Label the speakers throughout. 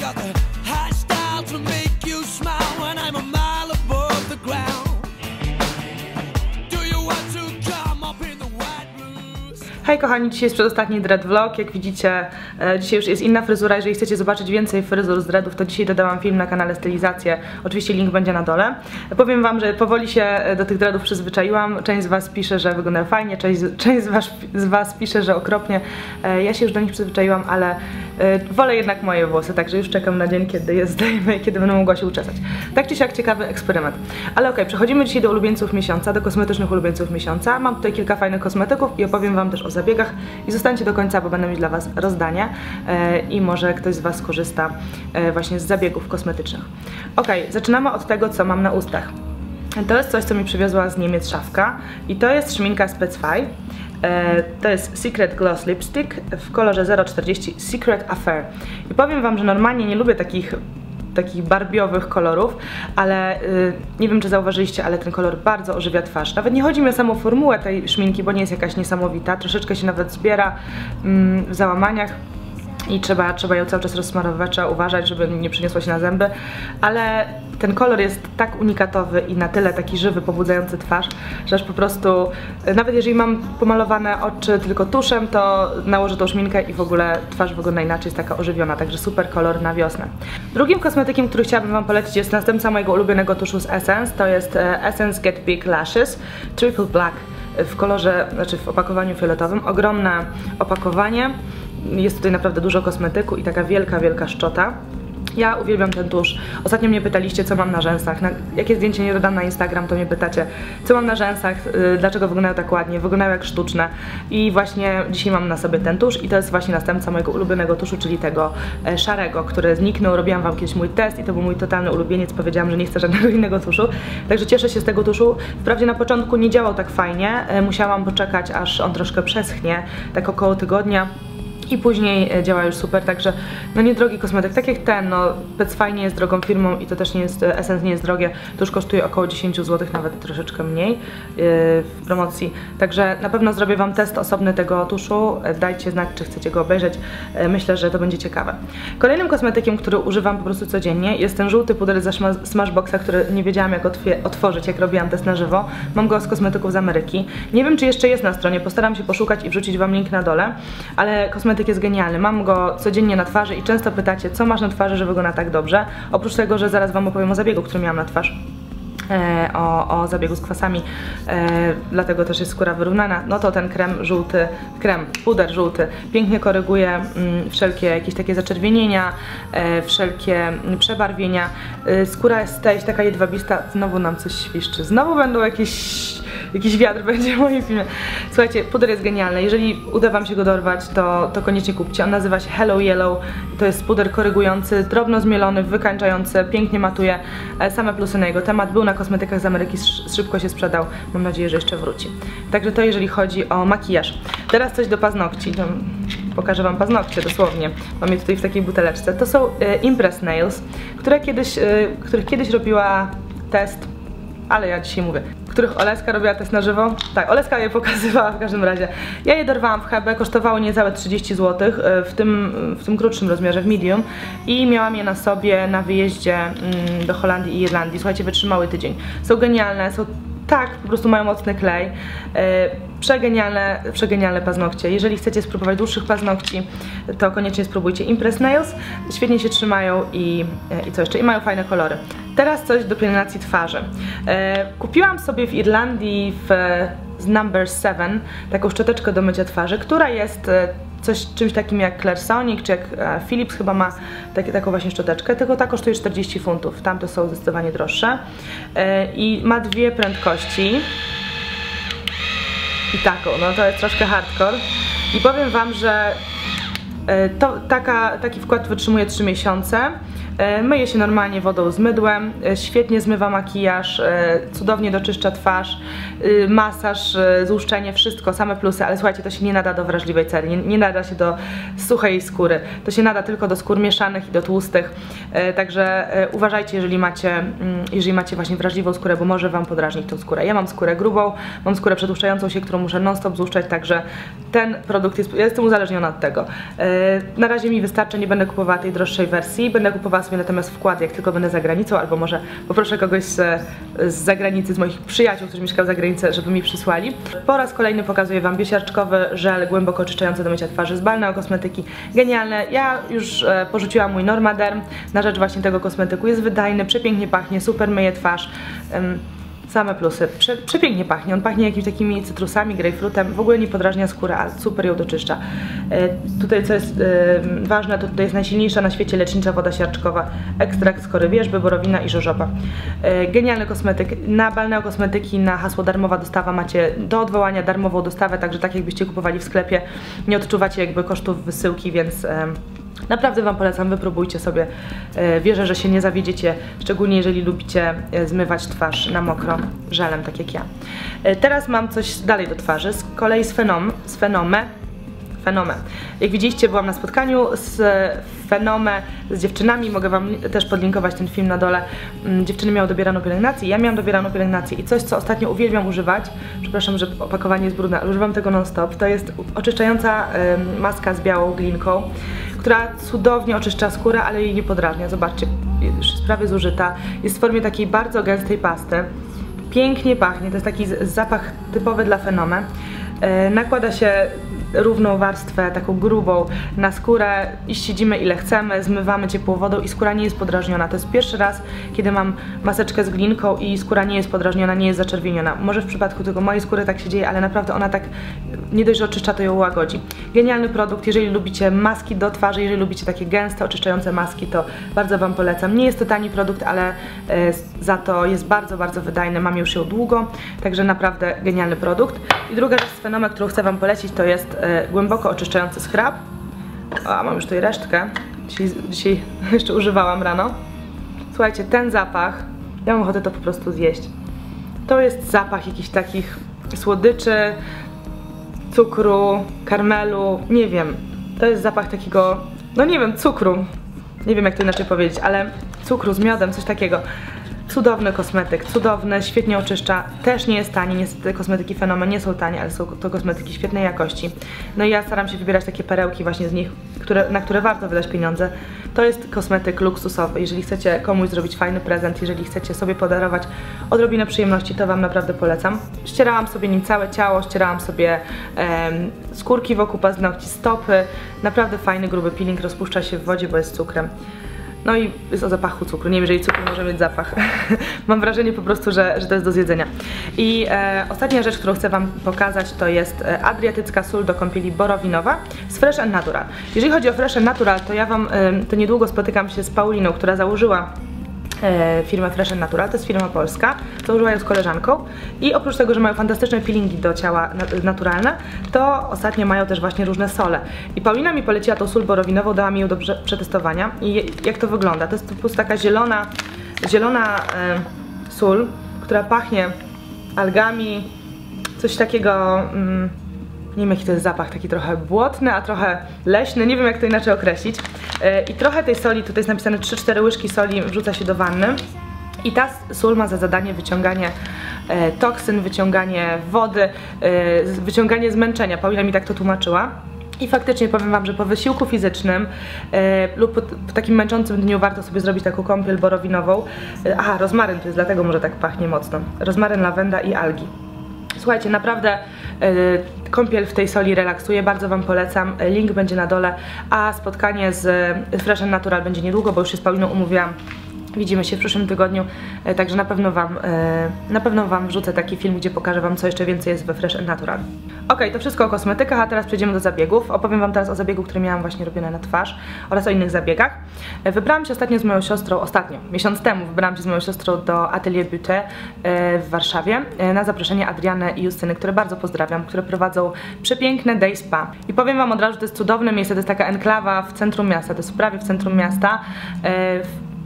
Speaker 1: got the
Speaker 2: Hej kochani, dzisiaj jest przedostatni dread vlog, jak widzicie e, dzisiaj już jest inna fryzura, jeżeli chcecie zobaczyć więcej fryzur z dreadów, to dzisiaj dodałam film na kanale Stylizację, oczywiście link będzie na dole. Powiem wam, że powoli się e, do tych dreadów przyzwyczaiłam, część z was pisze, że wyglądają fajnie, część, część z, was, z was pisze, że okropnie, E, ja się już do nich przyzwyczaiłam, ale wolę jednak moje włosy, także już czekam na dzień, kiedy je zdejmę i kiedy będę mogła się uczesać. Tak czy siak ciekawy eksperyment. Ale okej, przechodzimy dzisiaj do ulubieńców miesiąca, do kosmetycznych ulubieńców miesiąca. Mam tutaj kilka fajnych kosmetyków i opowiem wam też o zabiegach i zostańcie do końca, bo będę mieć dla was rozdanie i może ktoś z was skorzysta e, właśnie z zabiegów kosmetycznych. Okej, zaczynamy od tego, co mam na ustach. To jest coś, co mi przywiozła z Niemiec szafka i to jest szminka Specfy. E, To jest Secret Gloss Lipstick w kolorze 040 Secret Affair. I powiem Wam, że normalnie nie lubię takich takich barbiowych kolorów, ale y, nie wiem czy zauważyliście, ale ten kolor bardzo ożywia twarz. Nawet nie chodzi mi o samą formułę tej szminki, bo nie jest jakaś niesamowita, troszeczkę się nawet zbiera mm, w załamaniach i trzeba, trzeba ją cały czas rozsmarowywać, trzeba uważać, żeby nie przyniosła się na zęby, ale ten kolor jest tak unikatowy i na tyle taki żywy, pobudzający twarz, że aż po prostu, e, nawet jeżeli mam pomalowane oczy tylko tuszem, to nałożę tą szminkę i w ogóle twarz wygląda inaczej, jest taka ożywiona, także super kolor na wiosnę. Drugim kosmetykiem, który chciałabym Wam polecić jest następca mojego ulubionego tuszu z Essence, to jest e, Essence Get Big Lashes Triple Black w kolorze, znaczy w opakowaniu fioletowym. Ogromne opakowanie. Jest tutaj naprawdę dużo kosmetyku i taka wielka, wielka szczota. Ja uwielbiam ten tusz. Ostatnio mnie pytaliście, co mam na rzęsach. Na, jakie zdjęcie nie dodam na Instagram, to mnie pytacie, co mam na rzęsach, yy, dlaczego wyglądają tak ładnie, wyglądają jak sztuczne. I właśnie dzisiaj mam na sobie ten tusz i to jest właśnie następca mojego ulubionego tuszu, czyli tego e, szarego, który zniknął. Robiłam Wam kiedyś mój test i to był mój totalny ulubieniec. Powiedziałam, że nie chcę żadnego innego tuszu. Także cieszę się z tego tuszu. Wprawdzie na początku nie działał tak fajnie. E, musiałam poczekać, aż on troszkę przeschnie, tak około tygodnia i później e, działa już super, także no niedrogi kosmetyk, tak jak ten, no fajnie jest drogą firmą i to też nie jest, e, Essence nie jest drogie, to już kosztuje około 10 zł, nawet troszeczkę mniej yy, w promocji, także na pewno zrobię Wam test osobny tego tuszu, dajcie znać, czy chcecie go obejrzeć, myślę, że to będzie ciekawe. Kolejnym kosmetykiem, który używam po prostu codziennie jest ten żółty puder ze Sma- Smashboxa, który nie wiedziałam jak otworzyć, jak robiłam test na żywo, mam go z kosmetyków z Ameryki, nie wiem czy jeszcze jest na stronie, postaram się poszukać i wrzucić Wam link na dole, ale kosmetyk jest genialny. Mam go codziennie na twarzy i często pytacie, co masz na twarzy, że wygląda tak dobrze. Oprócz tego, że zaraz Wam opowiem o zabiegu, który miałam na twarz. E, o, o zabiegu z kwasami, e, dlatego też jest skóra wyrównana, no to ten krem żółty, krem, puder żółty pięknie koryguje mm, wszelkie jakieś takie zaczerwienienia, e, wszelkie przebarwienia. E, skóra jest, staje się taka jedwabista, znowu nam coś świszczy, znowu będą jakieś jakiś wiatr będzie w moim filmie. Słuchajcie, puder jest genialny. Jeżeli uda Wam się go dorwać, to, to koniecznie kupcie. On nazywa się Hello Yellow. To jest puder korygujący, drobno zmielony, wykańczający, pięknie matuje. E, Same plusy na jego temat. Był na kosmetykach z Ameryki, sz- szybko się sprzedał. Mam nadzieję, że jeszcze wróci. Także to jeżeli chodzi o makijaż. Teraz coś do paznokci. Pokażę Wam paznokcie dosłownie. Mam je tutaj w takiej buteleczce. To są e, Impress Nails, które kiedyś, e, których kiedyś robiła test ale ja dzisiaj mówię, których Oleska robiła test na żywo. Tak, Oleska je pokazywała w każdym razie. Ja je dorwałam w HB, kosztowały niecałe 30 zł, e, w tym, w tym krótszym rozmiarze, w medium i miałam je na sobie na wyjeździe mm, do Holandii i Irlandii. Słuchajcie, wytrzymały tydzień. Są genialne, są tak, po prostu mają mocny klej. E, Przegenialne, przegenialne paznokcie. Jeżeli chcecie spróbować dłuższych paznokci, to koniecznie spróbujcie Impress Nails. Świetnie się trzymają i, e, i co jeszcze? I mają fajne kolory. Teraz coś do pielęgnacji twarzy. E, kupiłam sobie w Irlandii w, z Number 7 taką szczoteczkę do mycia twarzy, która jest e, coś, czymś takim jak Clairsonic, czy jak e, Philips chyba ma takie, taką właśnie szczoteczkę, tylko ta kosztuje 40 funtów, tamte są zdecydowanie droższe. E, i ma dwie prędkości. I taką, no to jest troszkę hardcore. I powiem wam, że to, taka, taki wkład wytrzymuje 3 miesiące E, myje się normalnie wodą z mydłem, e, świetnie zmywa makijaż, e, cudownie doczyszcza twarz, masaż, złuszczenie, wszystko, same plusy, ale słuchajcie, to się nie nada do wrażliwej cery, nie, nie nada się do suchej skóry, to się nada tylko do skór mieszanych i do tłustych, także uważajcie, jeżeli macie, mm, jeżeli macie właśnie wrażliwą skórę, bo może wam podrażnić tą skórę. Ja mam skórę grubą, mam skórę przetłuszczającą się, którą muszę non stop złuszczać, także ten produkt jest, ja jestem uzależniona od tego. Na razie mi wystarczy, nie będę kupowała tej droższej wersji. Będę kupowała natomiast wkład, jak tylko będę za granicą, albo może poproszę kogoś z, z zagranicy, z moich przyjaciół, którzy mieszkają za granicą, żeby mi przysłali. Po raz kolejny pokazuję Wam biesiarczkowy żel głęboko oczyszczający do mycia twarzy z Balneo Kosmetyki. Genialne. Ja już e, porzuciłam mój Normaderm na rzecz właśnie tego kosmetyku. Jest wydajny, przepięknie pachnie, super myje twarz. Ym, Same plusy. Prze przepięknie pachnie. On pachnie jakimiś takimi cytrusami, grejpfrutem. W ogóle nie podrażnia skórę, a super ją doczyszcza. E, tutaj co jest e, ważne, to tutaj jest najsilniejsza na świecie lecznicza woda siarczkowa. Ekstrakt z kory wierzby, borowina i żożoba. E, genialny kosmetyk. Na Balneo Kosmetyki na hasło darmowa dostawa macie do odwołania darmową dostawę, także tak jakbyście kupowali w sklepie. Nie odczuwacie jakby kosztów wysyłki, więc... E, Naprawdę Wam polecam, wypróbujcie sobie. E, Wierzę, że się nie zawiedziecie, szczególnie jeżeli lubicie e, zmywać twarz na mokro żelem, tak jak ja. E, Teraz mam coś dalej do twarzy, z kolei z Fenom, z Fenome. Fenome. Jak widzieliście, byłam na spotkaniu z Fenome, z dziewczynami, mogę Wam też podlinkować ten film na dole. Mm, Dziewczyny miały dobieraną pielęgnację, ja miałam dobieraną pielęgnację i coś, co ostatnio uwielbiam używać, przepraszam, że opakowanie jest brudne, ale używam tego non stop, to jest oczyszczająca maska z białą glinką która cudownie oczyszcza skórę, ale jej nie podrażnia. Zobaczcie, już jest prawie zużyta. Jest w formie takiej bardzo gęstej pasty. Pięknie pachnie, to jest taki zapach typowy dla Fenome. Yy, nakłada się równą warstwę, taką grubą na skórę i ściedzimy ile chcemy, zmywamy ciepłą wodą i skóra nie jest podrażniona. To jest pierwszy raz, kiedy mam maseczkę z glinką i skóra nie jest podrażniona, nie jest zaczerwieniona. Może w przypadku tylko mojej skóry tak się dzieje, ale naprawdę ona tak nie dość, że oczyszcza, to ją łagodzi. Genialny produkt, jeżeli lubicie maski do twarzy, jeżeli lubicie takie gęste, oczyszczające maski, to bardzo Wam polecam. Nie jest to tani produkt, ale e, za to jest bardzo, bardzo wydajny. Mam już ją długo, także naprawdę genialny produkt. I druga rzecz z Fenome, którą chcę Wam polecić, to jest głęboko oczyszczający scrub. A, mam już tutaj resztkę. Dzisiaj, dzisiaj jeszcze używałam rano. Słuchajcie, ten zapach, ja mam ochotę to po prostu zjeść. To jest zapach jakichś takich słodyczy, cukru, karmelu, nie wiem. To jest zapach takiego, no nie wiem, cukru. Nie wiem jak to inaczej powiedzieć, ale cukru z miodem, coś takiego. Cudowny kosmetyk, cudowny, świetnie oczyszcza. Też nie jest tani, niestety kosmetyki Fenomen nie są tanie, ale są to kosmetyki świetnej jakości. No i ja staram się wybierać takie perełki właśnie z nich, które, na które warto wydać pieniądze. To jest kosmetyk luksusowy. Jeżeli chcecie komuś zrobić fajny prezent, jeżeli chcecie sobie podarować odrobinę przyjemności, to Wam naprawdę polecam. Ścierałam sobie nim całe ciało, ścierałam sobie em, skórki wokół paznokci, stopy. Naprawdę fajny, gruby peeling, rozpuszcza się w wodzie, bo jest cukrem. No i jest o zapachu cukru. Nie wiem, jeżeli cukru może mieć zapach. Mam wrażenie po prostu, że, że to jest do zjedzenia. I e, ostatnia rzecz, którą chcę Wam pokazać, to jest e, adriatycka sól do kąpieli borowinowa z Fresh Natural. Jeżeli chodzi o Fresh Natural, to ja Wam e, to niedługo spotykam się z Pauliną, która założyła firmę Fresh Natural, to jest firma polska, założyła ją z koleżanką i oprócz tego, że mają fantastyczne peelingi do ciała na- naturalne, to ostatnio mają też właśnie różne sole. I Paulina mi poleciła tą sól borowinową, dała mi ją do prze- przetestowania i jak to wygląda? To jest po prostu taka zielona, zielona e, sól, która pachnie algami, coś takiego... Mm, nie wiem jaki to jest zapach, taki trochę błotny, a trochę leśny, nie wiem jak to inaczej określić. Yy, I trochę tej soli, tutaj jest napisane 3-4 łyżki soli wrzuca się do wanny. I ta sól ma za zadanie wyciąganie e, toksyn, wyciąganie wody, e, wyciąganie zmęczenia. Paulina mi tak to tłumaczyła. I faktycznie powiem Wam, że po wysiłku fizycznym e, lub po, po takim męczącym dniu warto sobie zrobić taką kąpiel borowinową. E, aha, rozmaryn to jest dlatego może tak pachnie mocno. Rozmaryn, lawenda i algi. Słuchajcie, naprawdę y, kąpiel w tej soli relaksuje, bardzo Wam polecam, link będzie na dole, a spotkanie z Fresh Natural będzie niedługo, bo już się z Pauliną umówiłam. Widzimy się w przyszłym tygodniu, y, także na pewno, wam, y, na pewno Wam wrzucę taki film, gdzie pokażę Wam, co jeszcze więcej jest we Fresh Natural. Ok, to wszystko o kosmetykach, a teraz przejdziemy do zabiegów. Opowiem Wam teraz o zabiegu, który miałam właśnie robione na twarz oraz o innych zabiegach. Y, Wybrałam się ostatnio z moją siostrą, ostatnio, miesiąc temu, wybrałam się z moją siostrą do Atelier Beauté y, w Warszawie na zaproszenie Adriany i Justyny, które bardzo pozdrawiam, które prowadzą przepiękne day spa. I powiem Wam od razu, że to jest cudowne miejsce, to jest taka enklawa w centrum miasta, to jest prawie w centrum miasta.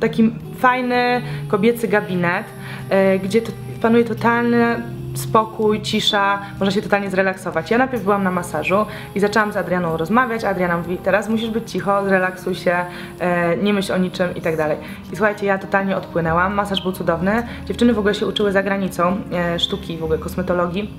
Speaker 2: Taki fajny kobiecy gabinet, e, gdzie to panuje totalny spokój, cisza, można się totalnie zrelaksować. Ja najpierw byłam na masażu i zaczęłam z Adrianą rozmawiać, Adriana mówi, teraz musisz być cicho, zrelaksuj się, e, nie myśl o niczym i tak dalej. I słuchajcie, ja totalnie odpłynęłam, masaż był cudowny, dziewczyny w ogóle się uczyły za granicą e, sztuki, w ogóle kosmetologii,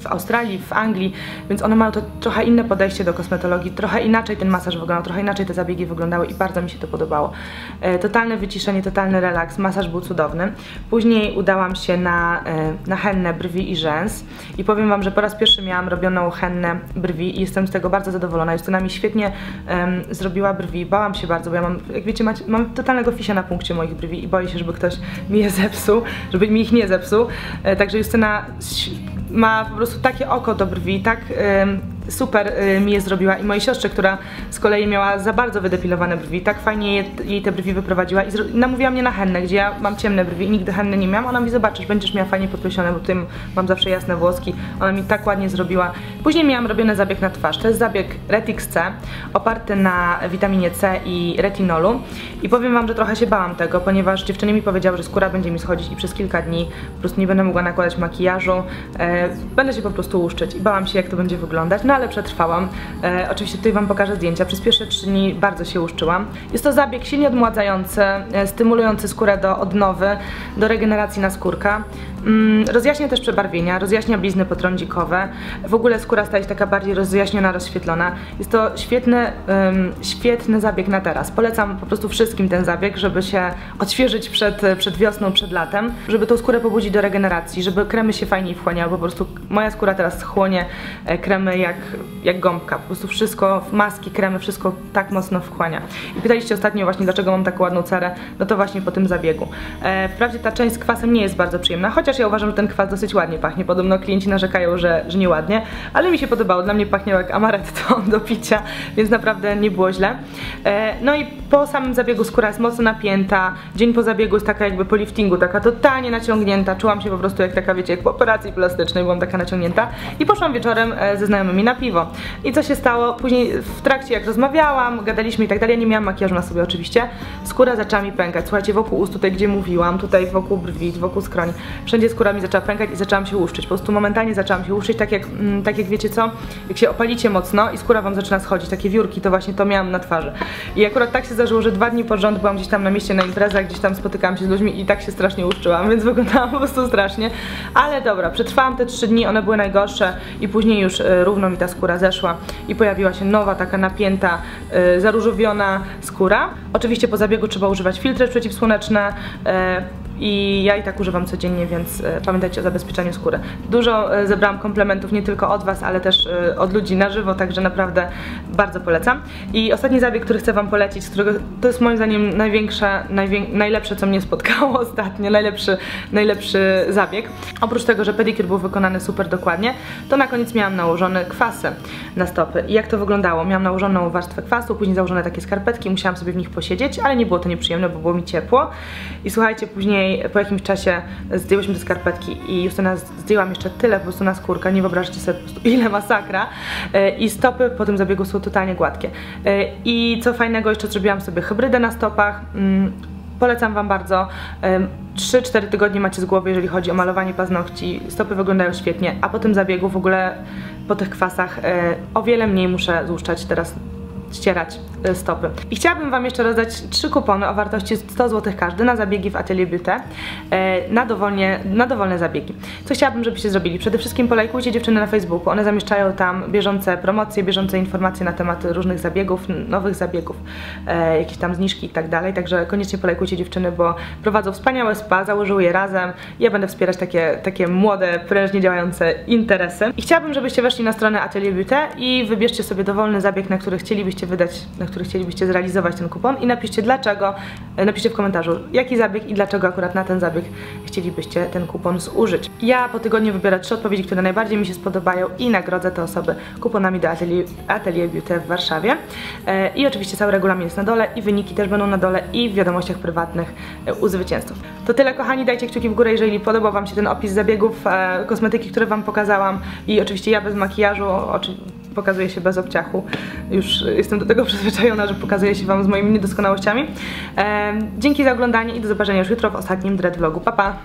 Speaker 2: w Australii, w Anglii, więc one mają to trochę inne podejście do kosmetologii, trochę inaczej ten masaż wyglądał, trochę inaczej te zabiegi wyglądały i bardzo mi się to podobało. E, totalne wyciszenie, totalny relaks, masaż był cudowny. Później udałam się na, e, na hennę brwi i rzęs i powiem Wam, że po raz pierwszy miałam robioną hennę brwi i jestem z tego bardzo zadowolona. Justyna mi świetnie em, zrobiła brwi, bałam się bardzo, bo ja mam, jak wiecie, macie, mam totalnego fisia na punkcie moich brwi i boję się, żeby ktoś mi je zepsuł, żeby mi ich nie zepsuł. E, także Justyna ma po prostu takie oko do brwi, tak super y, mi je zrobiła i mojej siostrze, która z kolei miała za bardzo wydepilowane brwi, tak fajnie je, jej te brwi wyprowadziła i namówiła mnie na hennę, gdzie ja mam ciemne brwi i nigdy henny nie miałam, ona mi zobaczysz, będziesz miała fajnie podkreślone, bo tym mam zawsze jasne włoski, ona mi tak ładnie zrobiła. Później miałam robiony zabieg na twarz, to jest zabieg Retix C, oparty na witaminie C i retinolu. I powiem wam, że trochę się bałam tego, ponieważ dziewczyny mi powiedziały, że skóra będzie mi schodzić i przez kilka dni po prostu nie będę mogła nakładać makijażu, e, będę się po prostu łuszczyć i bałam się jak to będzie wyglądać, no ale przetrwałam. E, oczywiście tutaj wam pokażę zdjęcia, przez pierwsze trzy dni bardzo się łuszczyłam. Jest to zabieg silnie odmładzający, e, stymulujący skórę do odnowy, do regeneracji naskórka. Mm, rozjaśnia też przebarwienia, rozjaśnia blizny potrądzikowe. W ogóle skóra staje się taka bardziej rozjaśniona, rozświetlona. Jest to świetny, świetny zabieg na teraz. Polecam po prostu wszystkim ten zabieg, żeby się odświeżyć przed, przed wiosną, przed latem, żeby tą skórę pobudzić do regeneracji, żeby kremy się fajniej wchłaniały. Po prostu moja skóra teraz chłonie e, kremy jak, jak gąbka. Po prostu wszystko, maski, kremy, wszystko tak mocno wchłania. I pytaliście ostatnio właśnie, dlaczego mam taką ładną cerę. No to właśnie po tym zabiegu. E, wprawdzie ta część z kwasem nie jest bardzo przyjemna, chociaż ja uważam, że ten kwas dosyć ładnie pachnie. Podobno klienci narzekają, że, że nieładnie, ale mi się podobało. Dla mnie pachniał jak amaretto do picia, więc naprawdę nie było źle. E, no i po samym zabiegu skóra jest mocno napięta. Dzień po zabiegu jest taka jakby po liftingu, taka totalnie naciągnięta. Czułam się po prostu jak taka, wiecie, jak po operacji plastycznej, byłam taka naciągnięta. I poszłam wieczorem e, ze znajomymi na piwo. I co się stało? Później w trakcie jak rozmawiałam, gadaliśmy i tak dalej, ja nie miałam makijażu na sobie oczywiście, skóra zaczęła mi pękać. Słuchajcie, wokół ust, tutaj gdzie mówiłam, tutaj wokół brwi, wokół skroni, wszędzie skóra mi zaczęła pękać i zaczęłam się łuszczyć. Po prostu momentalnie zaczęłam się łuszczyć, tak jak, mm, tak jak wiecie co, jak się opalicie mocno i skóra wam zaczyna schodzić, takie wiórki, to właśnie to miałam na twarzy. I akurat tak się zdarzyło, że dwa dni pod rząd byłam gdzieś tam na mieście na imprezach, gdzieś tam spotykałam się z ludźmi i tak się strasznie łuszczyłam, więc wyglądałam po prostu strasznie. Ale dobra, przetrwałam te trzy dni, one były najgorsze i później już y, równo mi ta skóra zeszła i pojawiła się nowa, taka napięta, y, zaróżowiona skóra. Oczywiście po zabiegu trzeba używać filtry przeciwsłoneczne, y, i ja i tak używam codziennie, więc e, pamiętajcie o zabezpieczaniu skóry. Dużo e, zebrałam komplementów nie tylko od Was, ale też e, od ludzi na żywo, także naprawdę bardzo polecam. I ostatni zabieg, który chcę Wam polecić, z którego to jest moim zdaniem największe, najwię, najlepsze, co mnie spotkało ostatnio, najlepszy, najlepszy zabieg. Oprócz tego, że pedikur był wykonany super dokładnie, to na koniec miałam nałożone kwasy na stopy. I jak to wyglądało? Miałam nałożoną warstwę kwasu, później założone takie skarpetki, musiałam sobie w nich posiedzieć, ale nie było to nieprzyjemne, bo było mi ciepło. I słuchajcie, później po jakimś czasie zdjęłyśmy te skarpetki i Justyna zdjęłam jeszcze tyle po prostu na skórkę, nie wyobraźcie sobie po prostu ile masakra E, i stopy po tym zabiegu są totalnie gładkie. E, I co fajnego, jeszcze zrobiłam sobie hybrydę na stopach. Mm, Polecam Wam bardzo. Em, 3-4 tygodnie macie z głowy, jeżeli chodzi o malowanie paznokci. Stopy wyglądają świetnie, a po tym zabiegu w ogóle po tych kwasach e, o wiele mniej muszę złuszczać teraz ścierać stopy. I chciałabym Wam jeszcze rozdać trzy kupony o wartości 100 zł każdy na zabiegi w Atelier Beauty e, na, dowolnie, na dowolne zabiegi. Co chciałabym, żebyście zrobili? Przede wszystkim polajkujcie dziewczyny na Facebooku. One zamieszczają tam bieżące promocje, bieżące informacje na temat różnych zabiegów, nowych zabiegów, e, jakieś tam zniżki i tak dalej. Także koniecznie polajkujcie dziewczyny, bo prowadzą wspaniałe spa, założyły je razem. Ja będę wspierać takie, takie młode, prężnie działające interesy. I chciałabym, żebyście weszli na stronę Atelier Beauty i wybierzcie sobie dowolny zabieg, na który chcielibyście wydać, na który chcielibyście zrealizować ten kupon i napiszcie dlaczego, e, napiszcie w komentarzu jaki zabieg i dlaczego akurat na ten zabieg chcielibyście ten kupon zużyć. Ja po tygodniu wybiorę trzy odpowiedzi, które najbardziej mi się spodobają i nagrodzę te osoby kuponami do Atelier, Atelier Beauty w Warszawie. E, I oczywiście cały regulamin jest na dole i wyniki też będą na dole i w wiadomościach prywatnych e, u zwycięzców. To tyle kochani, dajcie kciuki w górę, jeżeli podobał Wam się ten opis zabiegów, kosmetyki, które Wam pokazałam i oczywiście ja bez makijażu, oczy, pokazuję się bez obciachu. Już jestem do tego przyzwyczajona, że pokazuję się Wam z moimi niedoskonałościami. Em, dzięki za oglądanie i do zobaczenia już jutro w ostatnim Dread Vlogu. Pa, pa!